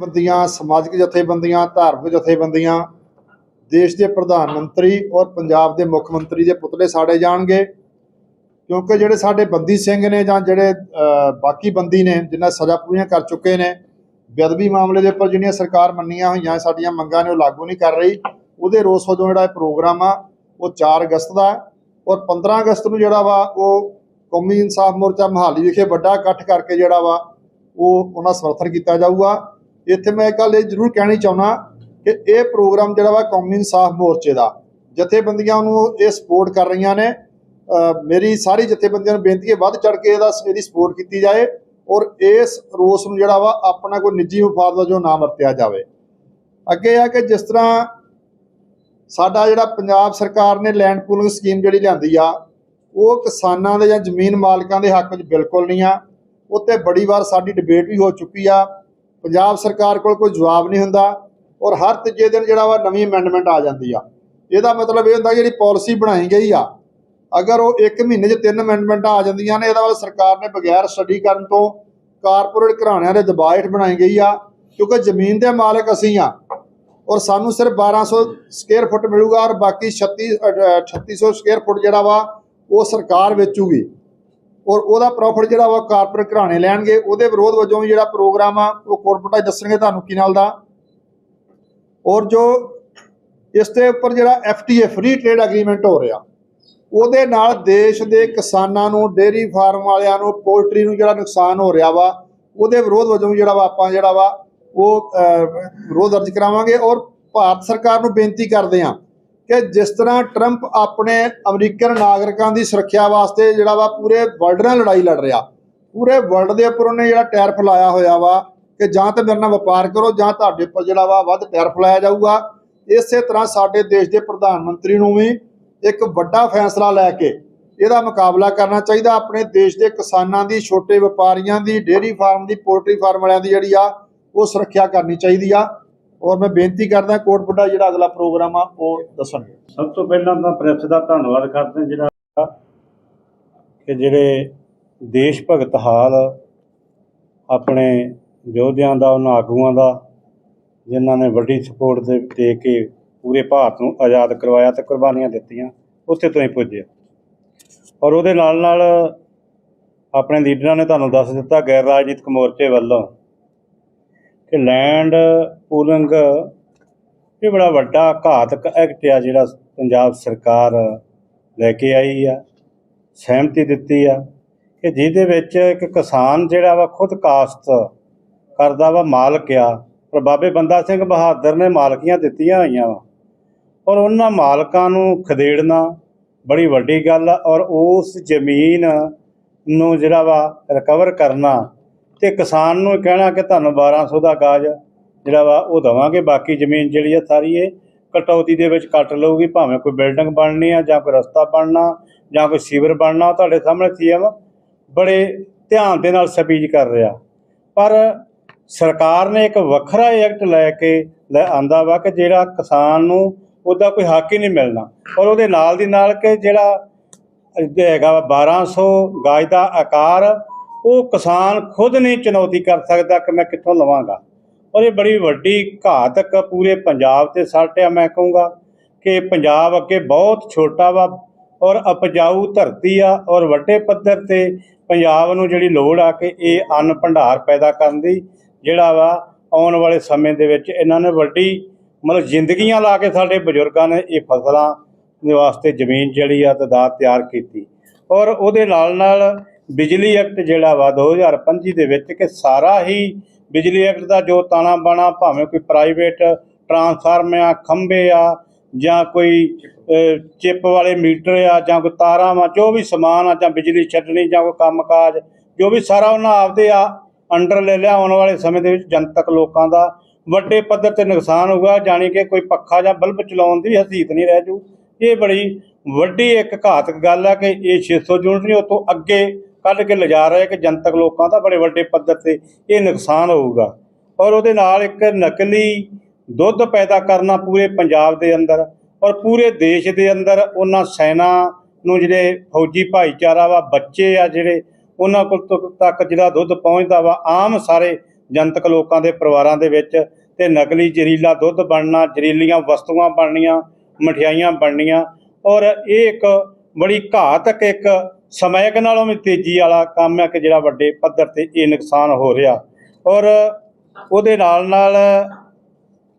ਜਥੇਬੰਦੀਆਂ ਸਮਾਜਿਕ ਜਥੇਬੰਦੀਆਂ, ਧਾਰਮਿਕ ਜਥੇਬੰਦੀਆਂ, ਦੇਸ਼ ਦੇ ਪ੍ਰਧਾਨ ਮੰਤਰੀ ਔਰ ਪੰਜਾਬ ਦੇ ਮੁੱਖ ਮੰਤਰੀ ਦੇ ਪੁਤਲੇ ਸਾੜੇ ਜਾਣਗੇ। ਕਿਉਂਕਿ ਜਿਹੜੇ ਸਾਡੇ ਬੰਦੀ ਸਿੰਘ ਨੇ ਜਾਂ ਜਿਹੜੇ ਬਾਕੀ ਬੰਦੀ ਨੇ, ਜਿਨ੍ਹਾਂ ਸਜ਼ਾ ਪੂਰੀਆਂ ਕਰ ਚੁੱਕੇ ਨੇ, ਬੇਅਦਬੀ ਮਾਮਲੇ ਦੇ ਉੱਪਰ ਜਿਹੜੀਆਂ ਸਰਕਾਰ ਮੰਨੀਆਂ ਹੋਈਆਂ, ਸਾਡੀਆਂ ਮੰਗਾਂ ਨੇ ਉਹ ਲਾਗੂ ਨਹੀਂ ਕਰ ਰਹੀ। ਉਹਦੇ ਰੋਸ ਵਜੋਂ ਜਿਹੜਾ ਇਹ ਪ੍ਰੋਗਰਾਮ ਆ, ਉਹ 4 ਅਗਸਤ ਦਾ ਔਰ 15 ਅਗਸਤ ਨੂੰ ਜਿਹੜਾ ਵਾ, ਉਹ ਕੌਮੀ ਇਨਸਾਫ ਮੋਰਚਾ ਮਹਾਲੀ ਵਿਖੇ ਵੱਡਾ ਇਕੱਠ ਕਰਕੇ ਜਿਹੜਾ ਵਾ, ਉਹ ਉਹਨਾਂ ਸਮਰਥਨ ਕੀਤਾ ਜਾਊਗਾ। ਇੱਥੇ ਮੈਂ ਇੱਕ ਗੱਲ ਇਹ ਜ਼ਰੂਰ ਕਹਿਣੀ ਚਾਹੁੰਦਾ ਕਿ ਇਹ ਪ੍ਰੋਗਰਾਮ ਜਿਹੜਾ ਵਾ ਕੌਮੀ ਇਨਸਾਫ ਮੋਰਚੇ ਦਾ, ਜਥੇਬੰਦੀਆਂ ਨੂੰ ਇਹ ਸਪੋਰਟ ਕਰ ਰਹੀਆਂ ਨੇ। ਮੇਰੀ ਸਾਰੀ ਜਥੇਬੰਦੀਆਂ ਨੂੰ ਬੇਨਤੀ ਹੈ ਵੱਧ ਚੜ ਕੇ ਇਹਦਾ ਇਹਦੀ ਸਪੋਰਟ ਕੀਤੀ ਜਾਏ ਔਰ ਇਸ ਰੋਸ ਨੂੰ ਜਿਹੜਾ ਵਾ ਆਪਣਾ ਕੋਈ ਨਿੱਜੀ ਮਫਾਦ ਵਜੋਂ ਨਾ ਵਰਤਿਆ ਜਾਵੇ। ਅੱਗੇ ਆ ਕਿ ਜਿਸ ਤਰ੍ਹਾਂ ਸਾਡਾ ਜਿਹੜਾ ਪੰਜਾਬ ਸਰਕਾਰ ਨੇ ਲੈਂਡ ਪੂਲਿੰਗ ਸਕੀਮ ਜਿਹੜੀ ਲਿਆਂਦੀ ਆ, ਉਹ ਕਿਸਾਨਾਂ ਦੇ ਜਾਂ ਜ਼ਮੀਨ ਮਾਲਕਾਂ ਦੇ ਹੱਕ ਵਿੱਚ ਬਿਲਕੁਲ ਨਹੀਂ ਆ। ਉੱਤੇ ਬੜੀ ਵਾਰ ਸਾਡੀ ਡਿਬੇਟ ਵੀ ਹੋ ਚੁੱਕੀ ਆ ਪੰਜਾਬ ਸਰਕਾਰ ਕੋਲ ਕੋਈ ਜਵਾਬ ਨਹੀਂ ਹੁੰਦਾ ਔਰ ਹਰ ਤੀਜੇ ਦਿਨ ਜਿਹੜਾ ਵਾ ਨਵੀਂ ਅਮੈਂਡਮੈਂਟ ਆ ਜਾਂਦੀ ਆ। ਇਹਦਾ ਮਤਲਬ ਇਹ ਹੁੰਦਾ ਜਿਹੜੀ ਪਾਲਿਸੀ ਬਣਾਈ ਗਈ ਆ, ਅਗਰ ਉਹ 1 ਮਹੀਨੇ 'ਚ ਤਿੰਨ ਅਮੈਂਡਮੈਂਟਾਂ ਆ ਜਾਂਦੀਆਂ ਨੇ, ਇਹਦਾ ਮਤਲਬ ਸਰਕਾਰ ਨੇ ਬਗੈਰ ਸਟੱਡੀ ਕਰਨ ਤੋਂ ਕਾਰਪੋਰੇਟ ਘਰਾਣਿਆਂ ਦੇ ਦਬਾਅ ਹੇਠ ਬਣਾਈ ਗਈ ਆ, ਕਿਉਂਕਿ ਜ਼ਮੀਨ ਦੇ ਮਾਲਕ ਅਸੀਂ ਆ ਔਰ ਸਾਨੂੰ ਸਿਰਫ 1200 ਸਕੁਅਰ ਫੁੱਟ ਮਿਲੂਗਾ ਔਰ ਬਾਕੀ 36 ਅਹ 3600 ਸਕੁਅਰ ਫੁੱਟ ਜਿਹੜਾ ਵਾ ਉਹ ਸਰਕਾਰ ਵੇਚੂਗੀ। ਔਰ ਉਹਦਾ ਪ੍ਰੋਫਿਟ ਜਿਹੜਾ ਵਾ ਕਾਰਪੋਰੇਟ ਘਰਾਣੇ ਲੈਣਗੇ, ਉਹਦੇ ਵਿਰੋਧ ਵਜੋਂ ਵੀ ਜਿਹੜਾ ਪ੍ਰੋਗਰਾਮ ਆ, ਉਹ ਕੋਰਪੋਰੇਟ ਦੱਸਣਗੇ ਤੁਹਾਨੂੰ ਕੀ ਨਾਲ ਦਾ। ਔਰ ਜੋ ਇਸ ਦੇ ਉੱਪਰ ਜਿਹੜਾ ਐਫਟੀਏ ਫ੍ਰੀ ਟ੍ਰੇਡ ਐਗਰੀਮੈਂਟ ਹੋ ਰਿਹਾ, ਉਹਦੇ ਨਾਲ ਦੇਸ਼ ਦੇ ਕਿਸਾਨਾਂ ਨੂੰ ਡੇਅਰੀ ਫਾਰਮ ਵਾਲਿਆਂ ਨੂੰ ਪੋਲਟਰੀ ਨੂੰ ਜਿਹੜਾ ਨੁਕਸਾਨ ਹੋ ਰਿਹਾ ਵਾ, ਉਹਦੇ ਵਿਰੋਧ ਵਜੋਂ ਵੀ ਜਿਹੜਾ ਵਾ ਆਪਾਂ ਜਿਹੜਾ ਵਾ, ਉਹ ਵਿਰੋਧ ਦਰਜ ਕਰਾਵਾਂਗੇ ਔਰ ਭਾਰਤ ਸਰਕਾਰ ਨੂੰ ਬੇਨਤੀ ਕਰਦੇ ਹਾਂ ਕਿ ਜਿਸ ਤਰ੍ਹਾਂ ਟਰੰਪ ਆਪਣੇ ਅਮਰੀਕਨ ਨਾਗਰਿਕਾਂ ਦੀ ਸੁਰੱਖਿਆ ਵਾਸਤੇ ਜਿਹੜਾ ਵਾ ਪੂਰੇ ਵਰਲਡ ਨਾਲ ਲੜਾਈ ਲੜ ਰਿਹਾ। ਪੂਰੇ ਵਰਲਡ ਦੇ ਉੱਪਰ ਉਹਨੇ ਜਿਹੜਾ ਟੈਰਿਫ ਲਾਇਆ ਹੋਇਆ ਵਾ ਕਿ ਜਾਂ ਤਾਂ ਮੇਰੇ ਨਾਲ ਵਪਾਰ ਕਰੋ ਜਾਂ ਤੁਹਾਡੇ ਉੱਪਰ ਜਿਹੜਾ ਵਾ ਵੱਧ ਟੈਰਿਫ ਲਾਇਆ ਜਾਊਗਾ। ਇਸੇ ਤਰ੍ਹਾਂ ਸਾਡੇ ਦੇਸ਼ ਦੇ ਪ੍ਰਧਾਨ ਮੰਤਰੀ ਨੂੰ ਵੀ ਇੱਕ ਵੱਡਾ ਫੈਸਲਾ ਲੈ ਕੇ ਇਹਦਾ ਮੁਕਾਬਲਾ ਕਰਨਾ ਚਾਹੀਦਾ। ਆਪਣੇ ਦੇਸ਼ ਦੇ ਕਿਸਾਨਾਂ ਦੀ, ਛੋਟੇ ਵਪਾਰੀਆਂ ਦੀ ਡੇਅਰੀ ਫਾਰਮ ਦੀ ਪੋਲਟਰੀ ਫਾਰਮ ਵਾਲਿਆਂ ਦੀ ਜਿਹੜੀ ਆ, ਉਹ ਸੁਰੱਖਿਆ ਕਰਨੀ ਚਾਹੀਦੀ ਆ। ਔਰ ਮੈਂ ਬੇਨਤੀ ਕਰਦਾ ਕੋਟ ਬੁੱਢਾ ਜਿਹੜਾ ਅਗਲਾ ਪ੍ਰੋਗਰਾਮ ਆ, ਉਹ ਦੱਸਣਗੇ ਸਭ ਤੋਂ ਪਹਿਲਾਂ ਤਾਂ ਪ੍ਰੈਸ ਦਾ ਧੰਨਵਾਦ ਕਰਦੇ ਜਿਹੜਾ ਕਿ ਜਿਹੜੇ ਦੇਸ਼ ਭਗਤ ਹਾਲ ਆਪਣੇ ਯੋਧਿਆਂ ਦਾ, ਉਹਨਾਂ ਆਗੂਆਂ ਦਾ, ਜਿਨ੍ਹਾਂ ਨੇ ਵੱਡੀ ਸਪੋਰਟ ਦੇ ਦੇ ਕੇ ਪੂਰੇ ਭਾਰਤ ਨੂੰ ਆਜ਼ਾਦ ਕਰਵਾਇਆ ਤੇ ਕੁਰਬਾਨੀਆਂ ਦਿੱਤੀਆਂ, ਉੱਥੇ ਤੋਂ ਹੀ ਪੁੱਜੇ। ਔਰ ਉਹਦੇ ਨਾਲ ਨਾਲ ਆਪਣੇ ਲੀਡਰਾਂ ਨੇ ਤੁਹਾਨੂੰ ਦੱਸ ਦਿੱਤਾ ਗੈਰ ਰਾਜਨੀਤਿਕ ਮੋਰਚੇ ਵੱਲੋਂ ਕਿ ਲੈਂਡ ਪੂਲਿੰਗ ਇਹ ਬੜਾ ਵੱਡਾ ਘਾਤਕ ਐਕਟ ਆ ਜਿਹੜਾ ਪੰਜਾਬ ਸਰਕਾਰ ਲੈ ਕੇ ਆਈ ਆ, ਸਹਿਮਤੀ ਦਿੱਤੀ ਆ ਕਿ ਜਿਹਦੇ ਵਿੱਚ ਇੱਕ ਕਿਸਾਨ ਜਿਹੜਾ ਵਾ ਖੁਦ ਕਾਸ਼ਤ ਕਰਦਾ ਵਾ ਮਾਲਕ ਆ, ਪਰ ਬਾਬੇ ਬੰਦਾ ਸਿੰਘ ਬਹਾਦਰ ਨੇ ਮਾਲਕੀਆਂ ਦਿੱਤੀਆਂ ਹੋਈਆਂ ਵਾ। ਔਰ ਉਹਨਾਂ ਮਾਲਕਾਂ ਨੂੰ ਖਦੇੜਨਾ ਬੜੀ ਵੱਡੀ ਗੱਲ ਆ ਔਰ ਉਸ ਜ਼ਮੀਨ ਨੂੰ ਜਿਹੜਾ ਵਾ ਰਿਕਵਰ ਕਰਨਾ ਤੇ ਕਿਸਾਨ ਨੂੰ ਕਹਿਣਾ ਕਿ ਤੁਹਾਨੂੰ 1200 ਦਾ ਗਾਜ ਜਿਹੜਾ ਵਾ ਉਹ ਦਵਾਂਗੇ, ਬਾਕੀ ਜ਼ਮੀਨ ਜਿਹੜੀ ਆ ਸਾਰੀ ਇਹ ਕਟੌਤੀ ਦੇ ਵਿੱਚ ਕੱਟ ਲਊਗੀ, ਭਾਵੇਂ ਕੋਈ ਬਿਲਡਿੰਗ ਬਣਨੀ ਆ ਜਾਂ ਕੋਈ ਰਸਤਾ ਬਣਨਾ, ਜਾਂ ਕੋਈ ਸੀਵਰ ਬਣਨਾ ਤੁਹਾਡੇ ਸਾਹਮਣੇ ਸੀਐਮ ਬੜੇ ਧਿਆਨ ਦੇ ਨਾਲ ਸਪੀਚ ਕਰ ਰਿਹਾ। ਪਰ ਸਰਕਾਰ ਨੇ ਇੱਕ ਵੱਖਰਾ ਐਕਟ ਲੈ ਕੇ ਲੈ ਆਂਦਾ ਵਾ ਕਿ ਜਿਹੜਾ ਕਿਸਾਨ ਨੂੰ ਉਹਦਾ ਕੋਈ ਹੱਕ ਹੀ ਨਹੀਂ ਮਿਲਣਾ। ਔਰ ਉਹਦੇ ਨਾਲ ਦੀ ਨਾਲ ਕਿ ਜਿਹੜਾ ਹੈਗਾ ਵਾ 1200 ਗਾਜ ਦਾ ਆਕਾਰ ਉਹ ਕਿਸਾਨ ਖੁਦ ਨਹੀਂ ਚੁਣੌਤੀ ਕਰ ਸਕਦਾ ਕਿ ਮੈਂ ਕਿੱਥੋਂ ਲਵਾਂਗਾ। ਔਰ ਇਹ ਬੜੀ ਵੱਡੀ ਘਾਤਕ ਪੂਰੇ ਪੰਜਾਬ ਤੇ ਸਾਟਿਆ ਮੈਂ ਕਹੂੰਗਾ ਕਿ ਪੰਜਾਬ ਅੱਗੇ ਬਹੁਤ ਛੋਟਾ ਵਾ ਔਰ ਉਪਜਾਊ ਧਰਤੀ ਆ ਔਰ ਵੱਡੇ ਪੱਧਰ ਤੇ ਪੰਜਾਬ ਨੂੰ ਜਿਹੜੀ ਲੋੜ ਆ ਕਿ ਇਹ ਅੰਨ ਭੰਡਾਰ ਪੈਦਾ ਕਰਨ ਦੀ, ਜਿਹੜਾ ਵਾ ਆਉਣ ਵਾਲੇ ਸਮੇਂ ਦੇ ਵਿੱਚ ਇਹਨਾਂ ਨੇ ਵੱਡੀ ਮਤਲਬ ਜ਼ਿੰਦਗੀਆਂ ਲਾ ਕੇ ਸਾਡੇ ਬਜ਼ੁਰਗਾਂ ਨੇ ਇਹ ਫਸਲਾਂ ਦੇ ਵਾਸਤੇ ਜ਼ਮੀਨ ਜਿਹੜੀ ਆ, ਤਦਾਦ ਤਿਆਰ ਕੀਤੀ। ਔਰ ਉਹਦੇ ਨਾਲ ਨਾਲ ਬਿਜਲੀ ਐਕਟ ਜਿਹੜਾ ਵਾ 2025 ਦੇ ਵਿੱਚ ਕਿ ਸਾਰਾ ਹੀ ਬਿਜਲੀ ਐਕਟ ਦਾ ਜੋ ਤਾਣਾ ਬਾਣਾ ਭਾਵੇਂ ਕੋਈ ਪ੍ਰਾਈਵੇਟ ਟਰਾਂਸਫਾਰਮ ਆ, ਖੰਭੇ ਆ, ਜਾਂ ਕੋਈ ਚਿੱਪ ਵਾਲੇ ਮੀਟਰ ਆ, ਜਾਂ ਕੋਈ ਤਾਰਾਂ ਵਾ, ਜੋ ਵੀ ਸਮਾਨ ਆ, ਜਾਂ ਬਿਜਲੀ ਛੱਡਣੀ, ਜਾਂ ਕੋਈ ਕੰਮਕਾਜ, ਜੋ ਵੀ ਸਾਰਾ ਉਹਨਾਂ ਆਪਦੇ ਆ, ਅੰਡਰ ਲੈ ਲਿਆ, ਆਉਣ ਵਾਲੇ ਸਮੇਂ ਦੇ ਵਿੱਚ ਜਨਤਕ ਲੋਕਾਂ ਦਾ। ਵੱਡੇ ਪੱਧਰ ਤੇ ਨੁਕਸਾਨ ਹੋਊਗਾ, ਜਾਣੀ ਕਿ ਕੋਈ ਪੱਖਾ ਜਾਂ ਬਲਬ ਚਲਾਉਣ ਦੀ ਹਸੀਤ ਨਹੀਂ ਰਹਿ ਜੂ। ਇਹ ਬੜੀ ਵੱਡੀ ਇੱਕ ਘਾਤਕ ਗੱਲ ਆ ਕਿ ਇਹ 600 ਯੂਨਿਟ ਨਹੀਂ ਉਹ ਤੋਂ ਅੱਗੇ ਕੱਢ ਕੇ ਲਿਜਾ ਰਹੇ ਕਿ ਜਨਤਕ ਲੋਕਾਂ ਦਾ ਬੜੇ ਵੱਡੇ ਪੱਧਰ ਤੇ ਇਹ ਨੁਕਸਾਨ ਹੋਊਗਾ। ਔਰ ਉਹਦੇ ਨਾਲ ਇੱਕ ਨਕਲੀ ਦੁੱਧ ਪੈਦਾ ਕਰਨਾ ਪੂਰੇ ਪੰਜਾਬ ਦੇ ਅੰਦਰ ਔਰ ਪੂਰੇ ਦੇਸ਼ ਦੇ ਅੰਦਰ ਉਹਨਾਂ ਸੈਨਾ ਨੂੰ ਜਿਹੜੇ ਫੌਜੀ ਭਾਈਚਾਰਾ ਵਾ, ਬੱਚੇ ਆ ਜਿਹੜੇ, ਉਹਨਾਂ ਕੋਲ ਤੱਕ- ਜਿਹੜਾ ਦੁੱਧ ਪਹੁੰਚਦਾ ਵਾ, ਆਮ ਸਾਰੇ ਜਨਤਕ ਲੋਕਾਂ ਦੇ ਪਰਿਵਾਰਾਂ ਦੇ ਵਿੱਚ ਤੇ ਨਕਲੀ ਜ਼ਹਿਰੀਲਾ ਦੁੱਧ ਬਣਨਾ, ਜ਼ਹਿਰੀਲੀਆਂ ਵਸਤੂਆਂ ਬਣਨੀਆਂ, ਮਠਿਆਈਆਂ ਬਣਨੀਆਂ ਔਰ ਇਹ ਇੱਕ ਬੜੀ ਘਾਤਕ ਇੱਕ ਸਮੈਕ ਨਾਲੋਂ ਵੀ ਤੇਜ਼ੀ ਵਾਲਾ ਕੰਮ ਹੈ ਕਿ ਜਿਹੜਾ ਵੱਡੇ ਪੱਧਰ ਤੇ ਇਹ ਨੁਕਸਾਨ ਹੋ ਰਿਹਾ। ਔਰ ਉਹਦੇ ਨਾਲ ਨਾਲ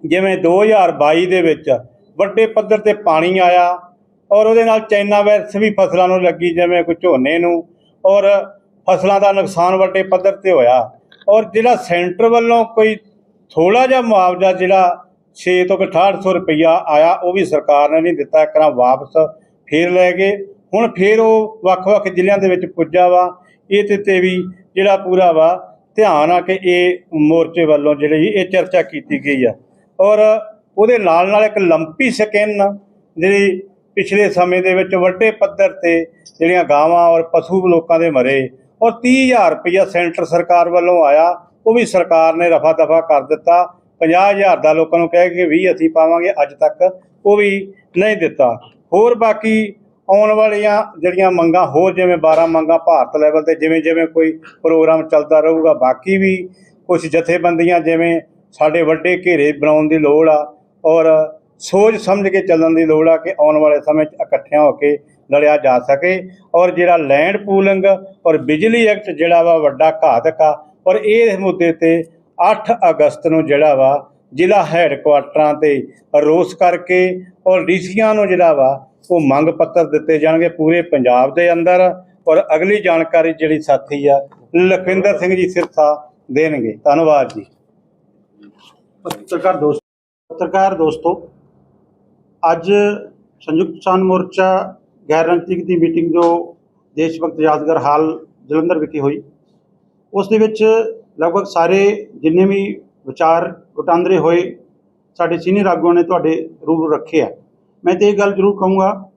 ਜਿਵੇਂ 2022 ਦੇ ਵਿੱਚ ਵੱਡੇ ਪੱਧਰ ਤੇ ਪਾਣੀ ਆਇਆ ਔਰ ਉਹਦੇ ਨਾਲ ਚਾਈਨਾ ਵਾਇਰਸ ਵੀ ਫਸਲਾਂ ਨੂੰ ਲੱਗੀ, ਜਿਵੇਂ ਕੋਈ ਝੋਨੇ ਨੂੰ, ਔਰ ਫਸਲਾਂ ਦਾ ਨੁਕਸਾਨ ਵੱਡੇ ਪੱਧਰ ਤੇ ਹੋਇਆ। ਔਰ ਜਿਹੜਾ ਸੈਂਟਰ ਵੱਲੋਂ ਕੋਈ ਥੋੜਾ ਜਿਹਾ ਮੁਆਵਜ਼ਾ ਜਿਹੜਾ 6 ਤੋਂ 6800 ਰੁਪਈਆ ਆਇਆ, ਉਹ ਵੀ ਸਰਕਾਰ ਨੇ ਨਹੀਂ ਦਿੱਤਾ ਕਰਾਂ ਵਾਪਸ ਫੇਰ ਲੈ ਗਏ। ਹੁਣ ਫੇਰ ਉਹ ਵੱਖ-ਵੱਖ ਜ਼ਿਲ੍ਹਿਆਂ ਦੇ ਵਿੱਚ ਪੁੱਜਾ ਵਾ। ਇਹ ਤੇ ਤੇ ਵੀ ਜਿਹੜਾ ਪੂਰਾ ਵਾ, ਧਿਆਨ ਆ ਕਿ ਇਹ ਮੋਰਚੇ ਵੱਲੋਂ ਜਿਹੜੀ ਇਹ ਚਰਚਾ ਕੀਤੀ ਗਈ ਆ। ਔਰ ਉਹਦੇ ਨਾਲ ਨਾਲ ਇੱਕ ਲੰਪੀ ਸਕਿਨ ਜਿਹੜੀ ਪਿਛਲੇ ਸਮੇਂ ਦੇ ਵਿੱਚ ਵੱਡੇ ਪੱਧਰ ਤੇ ਜਿਹੜੀਆਂ ਗਾਵਾਂ ਔਰ ਪਸ਼ੂ ਲੋਕਾਂ ਦੇ ਮਰੇ ਔਰ 30000 ਰੁਪਇਆ ਸੈਂਟਰ ਸਰਕਾਰ ਵੱਲੋਂ ਆਇਆ। ਉਹ ਵੀ ਸਰਕਾਰ ਨੇ ਰਫਾ ਦਫਾ ਕਰ ਦਿੱਤਾ। 50000 ਦਾ ਲੋਕਾਂ ਨੂੰ ਕਹਿ ਕੇ ਵੀ ਅਸੀਂ ਪਾਵਾਂਗੇ, ਅੱਜ ਤੱਕ ਉਹ ਵੀ ਨਹੀਂ ਦਿੱਤਾ। ਹੋਰ ਬਾਕੀ ਆਉਣ ਵਾਲੀਆਂ ਜਿਹੜੀਆਂ ਮੰਗਾਂ, ਹੋਰ ਜਿਵੇਂ 12 ਮੰਗਾਂ ਭਾਰਤ ਲੈਵਲ ਤੇ, ਜਿਵੇਂ ਜਿਵੇਂ ਕੋਈ ਪ੍ਰੋਗਰਾਮ ਚੱਲਦਾ ਰਹੂਗਾ, ਬਾਕੀ ਵੀ ਕੁਝ ਜਥੇਬੰਦੀਆਂ ਜਿਵੇਂ ਸਾਡੇ ਵੱਡੇ ਘੇਰੇ ਬਣਾਉਣ ਦੀ ਲੋੜ ਆ ਔਰ ਸੋਚ ਸਮਝ ਕੇ ਚੱਲਣ ਦੀ ਲੋੜ ਆ ਕਿ ਆਉਣ ਵਾਲੇ ਸਮੇਂ 'ਚ ਇਕੱਠਿਆਂ ਹੋ ਕੇ ਲੜਿਆ ਜਾ ਸਕੇ ਔਰ ਜਿਹੜਾ ਲੈਂਡ ਪੂਲਿੰਗ ਔਰ ਬਿਜਲੀ ਐਕਟ ਜਿਹੜਾ ਵਾ ਵੱਡਾ ਘਾਤਕ ਆ ਔਰ ਇਹ ਮੁੱਦੇ ਤੇ 8 ਅਗਸਤ ਨੂੰ ਜਿਹੜਾ ਵਾ ਜ਼ਿਲ੍ਹਾ ਹੈੱਡਕੁਆਟਰਾਂ ਤੇ ਰੋਸ ਕਰਕੇ ਔਰ ਡੀਸੀਆਂ ਨੂੰ ਜਿਹੜਾ ਵਾ ਉਹ ਮੰਗ ਪੱਤਰ ਦਿੱਤੇ ਜਾਣਗੇ ਪੂਰੇ ਪੰਜਾਬ ਦੇ ਅੰਦਰ ਔਰ ਅਗਲੀ ਜਾਣਕਾਰੀ ਜਿਹੜੀ ਸਾਥੀ ਆ, ਲਖਵਿੰਦਰ ਸਿੰਘ ਜੀ ਸਿਰਸਾ ਦੇਣਗੇ। ਧੰਨਵਾਦ ਜੀ। ਪੱਤਰਕਾਰ ਦੋਸਤ, ਪੱਤਰਕਾਰ ਦੋਸਤੋ, ਅੱਜ ਸੰਯੁਕਤ ਕਿਸਾਨ ਮੋਰਚਾ ਗੈਰ ਰਾਜਨੀਤਿਕ ਦੀ ਮੀਟਿੰਗ ਜੋ ਦੇਸ਼ ਭਗਤ ਯਾਦਗਾਰ ਹਾਲ ਜਲੰਧਰ ਵਿਖੇ ਹੋਈ, ਉਸ ਦੇ ਵਿੱਚ ਲਗਭਗ ਸਾਰੇ ਜਿੰਨੇ ਵੀ ਵਿਚਾਰ ਵਟਾਂਦਰੇ ਹੋਏ, ਸਾਡੇ ਸੀਨੀਅਰ ਆਗੂਆਂ ਨੇ ਤੁਹਾਡੇ ਰੂਬਰੂ ਰੱਖੇ ਆ। ਮੈਂ ਤੇ ਇਹ ਗੱਲ ਜ਼ਰੂਰ ਕਹੂੰਗਾ,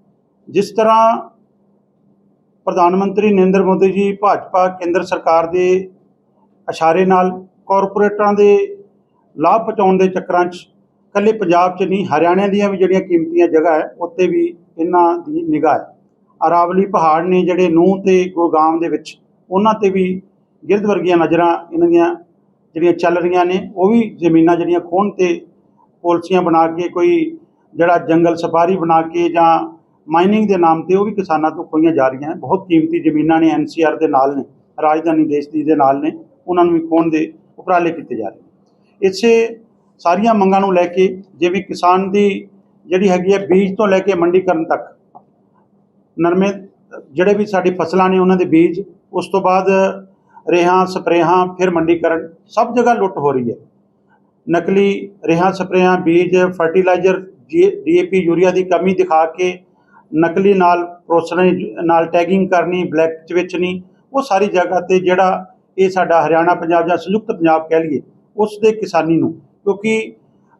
ਜਿਸ ਤਰ੍ਹਾਂ ਪ੍ਰਧਾਨ ਮੰਤਰੀ ਨਰਿੰਦਰ ਮੋਦੀ ਜੀ ਭਾਜਪਾ ਕੇਂਦਰ ਸਰਕਾਰ ਦੇ ਇਸ਼ਾਰੇ ਨਾਲ ਕਾਰਪੋਰੇਟਰਾਂ ਦੇ ਲਾਭ ਪਹੁੰਚਾਉਣ ਦੇ ਚੱਕਰਾਂ 'ਚ ਇਕੱਲੇ ਪੰਜਾਬ 'ਚ ਨਹੀਂ ਹਰਿਆਣਾ ਦੀਆਂ ਵੀ ਜਿਹੜੀਆਂ ਕੀਮਤੀਆਂ ਜਗ੍ਹਾ ਹੈ, ਉੱਤੇ ਵੀ ਇਹਨਾਂ ਦੀ ਨਿਗਾਹ ਹੈ। ਅਰਾਵਲੀ ਪਹਾੜ ਨੇ ਜਿਹੜੇ ਨੂੰਹ ਤੇ ਗੁਰਗਾਮ ਦੇ ਵਿੱਚ ਉਹਨਾਂ ਤੇ ਵੀ ਗਿਰਦ ਵਰਗੀਆਂ ਨਜ਼ਰਾਂ ਇਹਨਾਂ ਦੀਆਂ ਜਿਹੜੀਆਂ ਚੱਲ ਰਹੀਆਂ ਨੇ, ਉਹ ਵੀ ਜ਼ਮੀਨਾਂ ਜਿਹੜੀਆਂ ਖੋਣ ਤੇ ਪਾਲਿਸੀਆਂ ਬਣਾ ਕੇ ਕੋਈ ਜਿਹੜਾ ਜੰਗਲ ਸਫਾਰੀ ਬਣਾ ਕੇ ਜਾਂ ਮਾਈਨਿੰਗ ਦੇ ਨਾਮ ਤੇ ਉਹ ਵੀ ਕਿਸਾਨਾਂ ਤੋਂ ਖੋਈਆਂ ਜਾ ਰਹੀਆਂ ਹੈ ਬਹੁਤ ਕੀਮਤੀ ਜ਼ਮੀਨਾਂ ਨੇ ਐਨਸੀਆਰ ਦੇ ਨਾਲ ਨੇ, ਰਾਜਧਾਨੀ ਦੇਸ਼ ਦੀ ਦੇ ਨਾਲ ਨੇ, ਉਹਨਾਂ ਨੂੰ ਵੀ ਖੋਣ ਦੇ ਉਪਰਾਲੇ ਕੀਤੇ ਜਾ ਰਹੇ ਇਸੇ ਸਾਰੀਆਂ ਮੰਗਾਂ ਨੂੰ ਲੈ ਕੇ ਜੇ ਵੀ ਕਿਸਾਨ ਦੀ ਜਿਹੜੀ ਹੈਗੀ ਹੈ ਬੀਜ ਤੋਂ ਲੈ ਕੇ ਮੰਡੀਕਰਨ ਤੱਕ ਨਰਮੇ ਜਿਹੜੇ ਵੀ ਸਾਡੀ ਫਸਲਾਂ ਨੇ ਉਹਨਾਂ ਦੇ ਬੀਜ, ਉਸ ਤੋਂ ਬਾਅਦ ਰੇਹਾਂ, ਸਪਰੇਹਾਂ, ਫਿਰ ਮੰਡੀਕਰਨ, ਸਭ ਜਗ੍ਹਾ ਲੁੱਟ ਹੋ ਰਹੀ ਹੈ। ਨਕਲੀ ਰੇਹਾਂ, ਸਪਰੇਹਾਂ, ਬੀਜ, ਫਰਟੀਲਾਈਜ਼ਰ ਡੀਏਪੀ ਯੂਰੀਆ ਦੀ ਕਮੀ ਦਿਖਾ ਕੇ ਨਕਲੀ ਨਾਲ ਪ੍ਰੋਸੈਸਿੰਗ ਨਾਲ ਟੈਗਿੰਗ ਕਰਨੀ, ਬਲੈਕ ਚ ਵੇਚਣੀ, ਉਹ ਸਾਰੀ ਜਗ੍ਹਾ ਤੇ ਜਿਹੜਾ ਇਹ ਸਾਡਾ ਹਰਿਆਣਾ ਪੰਜਾਬ ਜਾਂ ਸੰਯੁਕਤ ਪੰਜਾਬ ਕਹਿ ਲਈਏ, ਉਸ ਦੇ ਕਿਸਾਨੀ ਨੂੰ। ਕਿਉਂਕਿ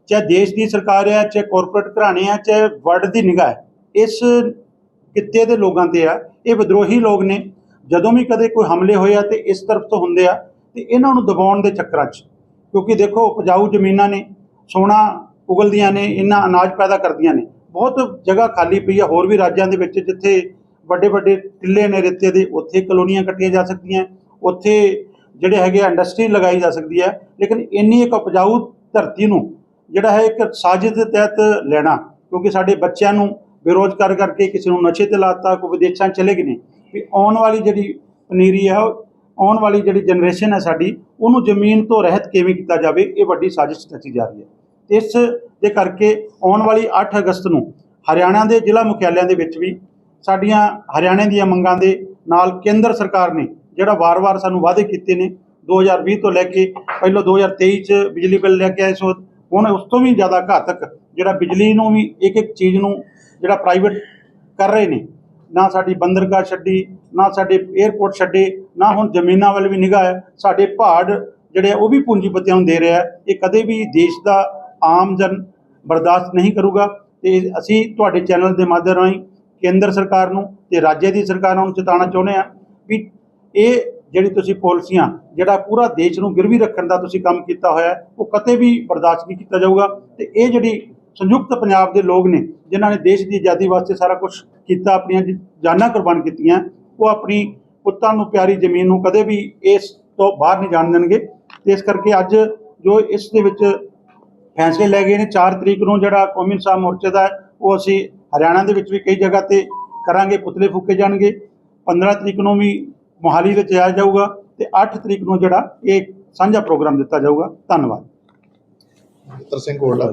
ਚਾਹੇ ਦੇਸ਼ ਦੀ ਸਰਕਾਰ ਹੈ, ਚਾਹੇ ਕਾਰਪੋਰੇਟ ਘਰਾਣੇ ਆ ਚਾਹੇ ਵਰਲਡ ਦੀ ਨਿਗਾਹ ਹੈ, ਇਸ ਕਿੱਤੇ ਦੇ ਲੋਕਾਂ ਤੇ ਆ, ਇਹ ਵਿਦਰੋਹੀ ਲੋਕ ਨੇ। ਜਦੋਂ ਵੀ ਕਦੇ ਕੋਈ ਹਮਲੇ ਹੋਏ ਆ ਤੇ ਇਸ ਤਰਫ ਤੋਂ ਹੁੰਦੇ ਆ, ਤੇ ਇਹਨਾਂ ਨੂੰ ਦਬਾਉਣ ਦੇ ਚੱਕਰਾਂ 'ਚ। ਕਿਉਂਕਿ ਦੇਖੋ, ਉਪਜਾਊ ਜ਼ਮੀਨਾਂ ਨੇ, ਸੋਨਾ ਉਗਲਦੀਆਂ ਨੇ, ਇੰਨਾ ਅਨਾਜ ਪੈਦਾ ਕਰਦੀਆਂ ਨੇ। ਬਹੁਤ ਜਗ੍ਹਾ ਖਾਲੀ ਪਈ ਆ, ਹੋਰ ਵੀ ਰਾਜਾਂ ਦੇ ਵਿੱਚ ਜਿੱਥੇ ਵੱਡੇ ਵੱਡੇ ਟਿੱਲੇ ਨੇ ਰੇਤੇ ਦੇ, ਉੱਥੇ ਕਲੋਨੀਆਂ ਕੱਟੀਆਂ ਜਾ ਸਕਦੀਆਂ ਉੱਥੇ ਜਿਹੜੇ ਹੈਗੇ ਆ ਇੰਡਸਟਰੀ ਲਗਾਈ ਜਾ ਸਕਦੀ ਹੈ, ਲੇਕਿਨ ਇੰਨੀ ਇੱਕ ਉਪਜਾਊ ਧਰਤੀ ਨੂੰ, ਜਿਹੜਾ ਹੈ ਇੱਕ ਸਾਜ਼ਿਸ਼ ਦੇ ਤਹਿਤ ਲੈਣਾ, ਕਿਉਂਕਿ ਸਾਡੇ ਬੱਚਿਆਂ ਨੂੰ ਬੇਰੋਜ਼ਗਾਰ ਕਰਕੇ ਕਿਸੇ ਨੂੰ ਨਸ਼ੇ ਤੇ ਲਾਤਾ ਕੋਈ ਵਿਦੇਸ਼ਾਂ ਚਲੇ ਗਏ ਨੇ, ਵੀ ਆਉਣ ਵਾਲੀ ਜਿਹੜੀ ਪਨੀਰੀ ਹੈ ਉਹ ਆਉਣ ਵਾਲੀ ਜਿਹੜੀ ਜਨਰੇਸ਼ਨ ਹੈ ਸਾਡੀ, ਉਹਨੂੰ ਜ਼ਮੀਨ ਤੋਂ ਰਹਿਤ ਕਿਵੇਂ ਕੀਤਾ ਜਾਵੇ, ਇਹ ਵੱਡੀ ਸਾਜ਼ਿਸ਼ ਰਚੀ ਜਾ ਰਹੀ ਹੈ। ਇਸ ਦੇ ਕਰਕੇ ਆਉਣ ਵਾਲੀ 8 ਅਗਸਤ ਨੂੰ ਹਰਿਆਣਾ ਦੇ ਜ਼ਿਲ੍ਹਾ ਮੁਖਿਆਲਿਆਂ ਦੇ ਵਿੱਚ ਵੀ ਸਾਡੀਆਂ ਹਰਿਆਣੇ ਦੀਆਂ ਮੰਗਾਂ ਦੇ ਨਾਲ ਕੇਂਦਰ ਸਰਕਾਰ ਨੇ ਜਿਹੜਾ ਵਾਰ-ਵਾਰ ਸਾਨੂੰ ਵਾਅਦੇ ਕੀਤੇ ਨੇ 2020 ਤੋਂ ਲੈ ਕੇ ਪਹਿਲਾਂ 2023 ਚ ਬਿਜਲੀ ਬਿੱਲ ਲੈ ਕੇ ਆਏ ਸੋ, ਹੁਣ ਉਸ ਤੋਂ ਵੀ ਜ਼ਿਆਦਾ ਘਾਤਕ ਜਿਹੜਾ ਬਿਜਲੀ ਨੂੰ ਵੀ ਇੱਕ ਇੱਕ ਚੀਜ਼ ਨੂੰ ਜਿਹੜਾ ਪ੍ਰਾਈਵੇਟ ਕਰ ਰਹੇ ਨੇ, ਨਾ ਸਾਡੀ ਬੰਦਰਗਾਹ ਛੱਡੀ, ਨਾ ਸਾਡੇ 에ਅਰਪੋਰਟ ਛੱਡੇ, ਨਾ ਹੁਣ ਜ਼ਮੀਨਾਂ ਵੱਲ ਵੀ ਨਿਗਾਹ ਹੈ, ਸਾਡੇ ਪਹਾੜ ਜਿਹੜੇ ਆ ਉਹ ਵੀ ਪੂੰਜੀਪਤੀਆਂ ਨੂੰ ਦੇ ਰਿਹਾ ਇਹ ਕਦੇ ਵੀ ਦੇਸ਼ ਦਾ ਆਮ ਜਨ ਬਰਦਾਸ਼ਤ ਨਹੀਂ ਕਰੂਗਾ। ਤੇ ਅਸੀਂ ਤੁਹਾਡੇ ਚੈਨਲ ਦੇ ਮਾਧਿਅਮ ਰਾਹੀਂ ਕੇਂਦਰ ਸਰਕਾਰ ਨੂੰ ਤੇ ਰਾਜ ਦੀ ਸਰਕਾਰਾਂ ਨੂੰ ਚੇਤਾਉਣਾ ਚਾਹੁੰਦੇ ਆ ਵੀ ਇਹ ਜਿਹੜੀ ਤੁਸੀਂ ਪਾਲਿਸੀਆਂ, ਜਿਹੜਾ ਪੂਰਾ ਦੇਸ਼ ਨੂੰ ਗਿਰਵੀ ਰੱਖਣ ਦਾ ਤੁਸੀਂ ਕੰਮ ਕੀਤਾ ਹੋਇਆ ਉਹ ਕਦੇ ਵੀ ਬਰਦਾਸ਼ਤ ਨਹੀਂ ਕੀਤਾ ਜਾਊਗਾ। ਤੇ ਇਹ ਜਿਹੜੀ ਸੰਯੁਕਤ ਪੰਜਾਬ ਦੇ ਲੋਕ ਨੇ, ਜਿਨ੍ਹਾਂ ਨੇ ਦੇਸ਼ ਦੀ ਆਜ਼ਾਦੀ ਵਾਸਤੇ ਸਾਰਾ ਕੁਝ ਕੀਤਾ, ਆਪਣੀਆਂ ਜਾਨਾਂ ਕੁਰਬਾਨ ਕੀਤੀਆਂ, ਉਹ ਆਪਣੀ ਪੁੱਤਾਂ ਨੂੰ ਪਿਆਰੀ ਜ਼ਮੀਨ ਨੂੰ ਕਦੇ ਵੀ ਇਸ ਤੋਂ ਬਾਹਰ ਨਹੀਂ ਜਾਣ ਦੇਣਗੇ। ਤੇ ਇਸ ਕਰਕੇ ਅੱਜ ਜੋ ਇਸ ਦੇ ਵਿੱਚ ਫੈਸਲੇ ਲੈ ਗਏ ਨੇ। 4 ਤਰੀਕ ਨੂੰ ਜਿਹੜਾ ਕੌਮੀ ਇਨਸਾਫ ਮੋਰਚੇ ਦਾ ਉਹ ਅਸੀਂ ਹਰਿਆਣਾ ਦੇ ਵਿੱਚ ਵੀ ਕਈ ਜਗ੍ਹਾ ਤੇ ਕਰਾਂਗੇ, ਪੁਤਲੇ ਫੂਕੇ ਜਾਣਗੇ। 15 ਤਰੀਕ ਨੂੰ ਵੀ ਮੋਹਾਲੀ ਵਿੱਚ ਆਇਆ ਜਾਊਗਾ ਤੇ 8 ਤਰੀਕ ਨੂੰ ਜਿਹੜਾ ਇਹ ਸਾਂਝਾ ਪ੍ਰੋਗਰਾਮ ਦਿੱਤਾ ਜਾਊਗਾ। ਧੰਨਵਾਦ। ਮਿੱਤਰ ਸਿੰਘ ਗੋਲਡਾ।